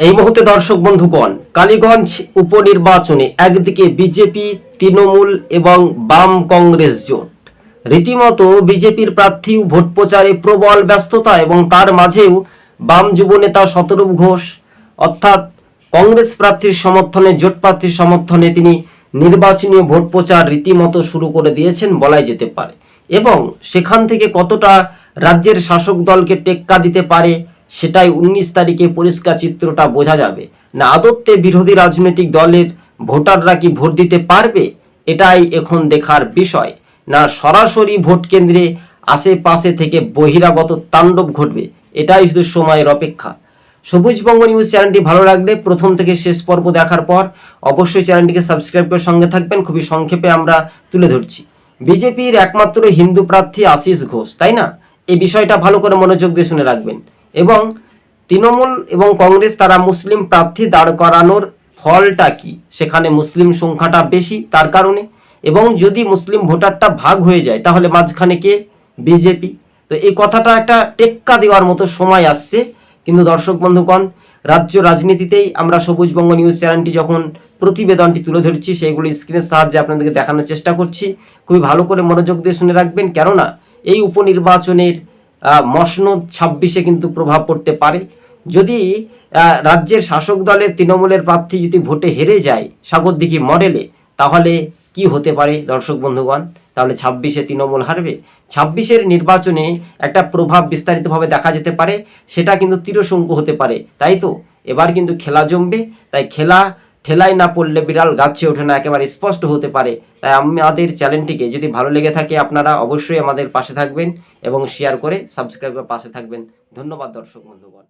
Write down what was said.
এই মুহূর্তে দর্শক বন্ধুগণ কালীগঞ্জ উপনির্বাচনে একদিকে বিজেপি, তৃণমূল এবং বাম কংগ্রেস জোট। রীতিমতো বিজেপির প্রার্থী ভোট প্রচারে প্রবল ব্যস্ততা এবং তার মাঝেও বাম যুবনেতা শতরূপ ঘোষ, অর্থাৎ কংগ্রেস প্রার্থীর সমর্থনে, জোট প্রার্থীর সমর্থনে তিনি নির্বাচনী ভোট প্রচার রীতিমতো শুরু করে দিয়েছেন বলাই যেতে পারে। এবং সেখান থেকে কতটা রাজ্যের শাসক দলকে টেক্কা দিতে পারে সেটাই উনিশ তারিখে পরিষ্কার চিত্রটা বোঝা যাবে। না, আদত্তে বিরোধী রাজনৈতিক দলের ভোটাররা কি ভোট দিতে পারবে? এটাই এখন দেখার বিষয়। না, সরাসরি ভোট কেন্দ্রে আশেপাশে থেকে বহিরাগত তাণ্ডব ঘটবে, এটাই শুধু সময়ের অপেক্ষা। সবুজবঙ্গ নিউজ চ্যানেলটি ভালো লাগলে প্রথম থেকে শেষ পর্ব দেখার পর অবশ্যই চ্যানেলটিকে সাবস্ক্রাইব করে সঙ্গে থাকবেন, খুবই সংক্ষেপে আমরা তুলে ধরছি। বিজেপির একমাত্র হিন্দু প্রার্থী আশিস ঘোষ, তাই না? এই বিষয়টা ভালো করে মনোযোগ দিয়ে শুনে রাখবেন। এবং তৃণমূল এবং কংগ্রেস তারা মুসলিম প্রার্থী দাঁড় করানোর ফলটা কি? সেখানে মুসলিম সংখ্যাটা বেশি, তার কারণে। এবং যদি মুসলিম ভোটারটা ভাগ হয়ে যায়, তাহলে মাঝখানে কে? বিজেপি। তো এই কথাটা একটা টেক্কা দেওয়ার মতো সময় আসছে। কিন্তু দর্শক বন্ধুগণ, রাজ্য রাজনীতিতেই আমরা সবুজবঙ্গ নিউজ চ্যানেলটি যখন প্রতিবেদনটি তুলে ধরছি, সেইগুলি স্ক্রিনের সাহায্যে আপনাদেরকে দেখানোর চেষ্টা করছি। খুবই ভালো করে মনোযোগ দিয়ে শুনে রাখবেন। কেননা, এই উপনির্বাচনের মসনদ ছাব্বিশে কিন্তু প্রভাব পড়তে পারে। যদি রাজ্যের শাসক দলের তৃণমূলের প্রার্থী যদি ভোটে হেরে যায় সাগরদিঘি মডেলে, তাহলে কি হতে পারে দর্শক বন্ধুগণ? তাহলে ছাব্বিশে তৃণমূল হারবে। ছাব্বিশের নির্বাচনে একটা প্রভাব বিস্তারিতভাবে দেখা যেতে পারে, সেটা কিন্তু তীরশঙ্কু হতে পারে। তাই তো? এবার কিন্তু খেলা জমবে। তাই খেলা ঠেলায় না পড়লে বিড়াল গাছে ওঠে না, একেবারে স্পষ্ট হতে পারে। তাই আমাদের চ্যানেলটিকে যদি ভালো লেগে থাকে, আপনারা অবশ্যই আমাদের পাশে থাকবেন এবং শেয়ার করে সাবস্ক্রাইব করে পাশে থাকবেন। ধন্যবাদ দর্শক বন্ধুগণ।